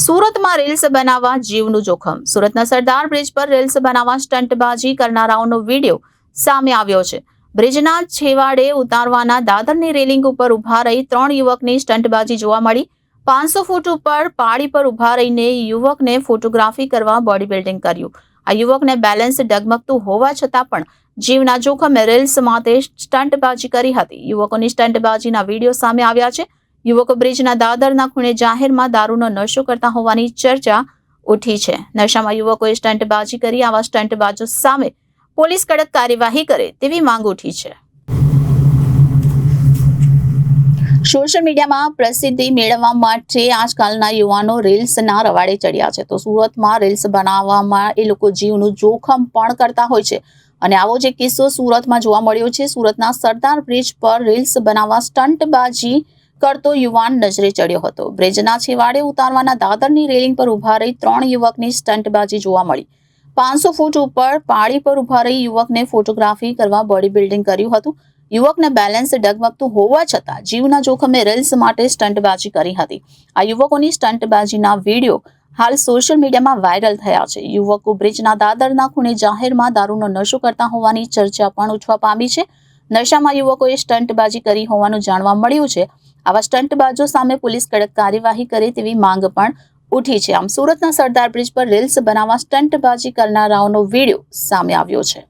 સુરતમાં રીલ્સ બનાવવા જીવનું જોખમ. સુરતના સરદાર બ્રિજ પર રીલ્સ બનાવવા સ્ટંટબાજી કરનારાઓનો વીડિયો સામે આવ્યો છે. બ્રિજના છેવાડે ઉતારવાના દાદરની રેલિંગ ઉપર ઊભા રહી ત્રણ યુવકની સ્ટંટબાજી જોવા મળી. પાંચસો ફૂટ ઉપર પાળી પર ઊભા રહીને યુવકને ફોટોગ્રાફી કરવા બોડી બિલ્ડિંગ કર્યું. આ યુવકને બેલેન્સ ડગમગતું હોવા છતાં પણ જીવના જોખમે રીલ્સ માટે સ્ટંટબાજી કરી હતી. યુવકોની સ્ટંટબાજીના વીડિયો સામે આવ્યા છે. યુવકો બ્રિજના દાદરના ખૂણે જાહેરમાં દારૂનો નશો કરતા હોવાની ચર્ચા ઉઠી છે. નશામાં યુવકોએ સ્ટંટબાજી કરી, આવા સ્ટંટબાજો સામે પોલીસ કડક કાર્યવાહી કરે તેવી માંગ ઉઠી છે. સોશિયલ મીડિયામાં પ્રસિદ્ધિ મેળવવા માટે આજકાલના યુવાનો રીલ્સના રવાડે ચડ્યા છે. તો સુરતમાં રીલ્સ બનાવવામાં એ લોકો જીવનું જોખમ પણ કરતા હોય છે. અને આવો જે કિસ્સો સુરતમાં જોવા મળ્યો છે. સુરતના સરદાર બ્રિજ પર રીલ્સ બનાવવા સ્ટંટબાજી કરતો યુવાન નજરે ચડ્યો હતો. બ્રિજના છેવાડે ઉતારવાના દાદરની રેલિંગ પર ઊભા રહી ત્રણ યુવકની સ્ટંટબાજી જોવા મળી. પાંચસો ફૂટ ઉપર પાળી પર ઊભા રહી યુવકને ફોટોગ્રાફી કરવા બોડી બિલ્ડિંગ કર્યું હતું. યુવકને બેલેન્સ ડગમગતું હોવા છતાં જીવના જોખમે રીલ્સ માટે સ્ટંટબાજી કરી હતી. આ યુવકોની સ્ટંટબાજીના વીડિયો હાલ સોશિયલ મીડિયામાં વાયરલ થયા છે. યુવકો બ્રિજના દાદરના ખૂણે જાહેરમાં દારૂનો નશો કરતા હોવાની ચર્ચા પણ ઉઠવા પામી છે. નશામાં યુવકોએ સ્ટંટબાજી કરી હોવાનું જાણવા મળ્યું છે. આવા સ્ટંટબાજો સામે પોલીસ કડક કાર્યવાહી કરે તેવી માંગ પણ ઉઠી છે. આમ સુરતના સરદાર બ્રિજ પર રીલ્સ બનાવવા સ્ટંટબાજી કરનારાઓનો વીડિયો સામે આવ્યો છે.